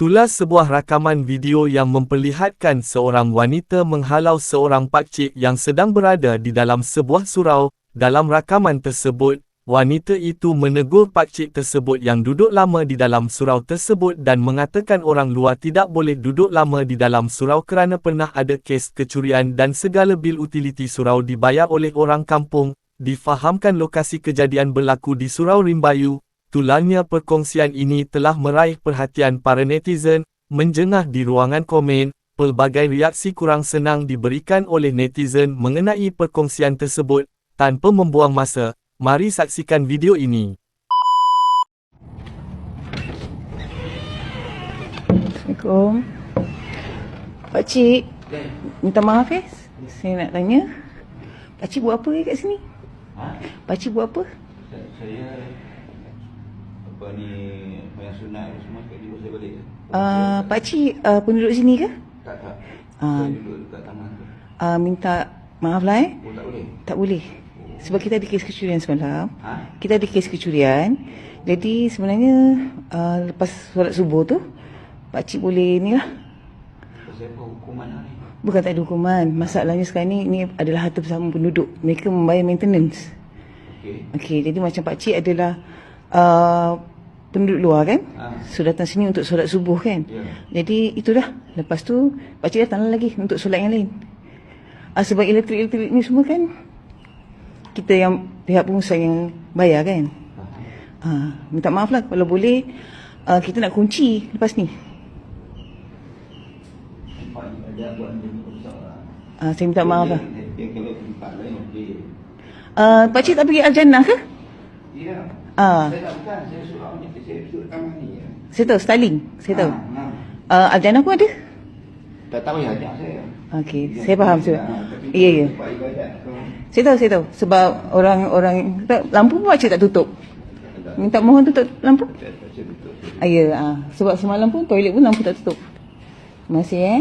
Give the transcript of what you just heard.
Tulas sebuah rakaman video yang memperlihatkan seorang wanita menghalau seorang pakcik yang sedang berada di dalam sebuah surau. Dalam rakaman tersebut, wanita itu menegur pakcik tersebut yang duduk lama di dalam surau tersebut dan mengatakan orang luar tidak boleh duduk lama di dalam surau kerana pernah ada kes kecurian dan segala bil utiliti surau dibayar oleh orang kampung. Difahamkan lokasi kejadian berlaku di Surau Rimbayu, Tularnya perkongsian ini telah meraih perhatian para netizen, menjengah di ruangan komen, pelbagai reaksi kurang senang diberikan oleh netizen mengenai perkongsian tersebut. Tanpa membuang masa, mari saksikan video ini. Assalamualaikum. Pakcik, minta maaf eh. Saya nak tanya. Pakcik buat apa eh kat sini? Ha? Pakcik buat apa? Saya apa ni yang sunat ni semua sekali saya balik. Uh, pakcik uh, penduduk sini ke? tak tak. Ah. Saya duduk dekat taman tu. Uh, minta maaf lah eh. Oh tak boleh. Tak boleh. Sebab kita ada kes kecurian semalam. Ha? Kita ada kes kecurian. Jadi sebenarnya uh, lepas solat subuh tu, pakcik boleh ni lah. Saya apa hukuman lah? Bukan tak ada hukuman. Masalahnya sekarang ni, ni adalah harta bersama penduduk. Mereka membayar maintenance. Okey. Okey, jadi macam pak cik adalah uh, penduduk luar kan? Ha. So datang sini untuk solat subuh kan? Ya. Jadi itulah. Lepas tu pak cik datang lagi untuk solat yang lain. Uh, sebab elektrik-elektrik ni semua kan kita yang pihak pengusaha yang bayar kan? Faham. Uh, minta maaf lah kalau boleh uh, kita nak kunci lepas ni. Uh, saya minta maaf lah. Uh, pak cik tak pergi Al-Jannah ke? Ya. Ah. Saya tak bukan. Saya surau ni. Saya duduk taman ni. ya. Saya tahu, Starling. Saya tahu. Ha, ha. Uh, Al-Jannah pun ada? Tak tahu ya ajak saya. Okey, saya faham saya. Ha, tapi Ya, ya. Saya tahu, saya tahu. Sebab orang-orang tak- lampu pun pakcik tak tutup. Minta mohon tutup lampu. Duduk. Ah, ya, ah. sebab semalam pun toilet pun lampu tak tutup. Terima kasih eh.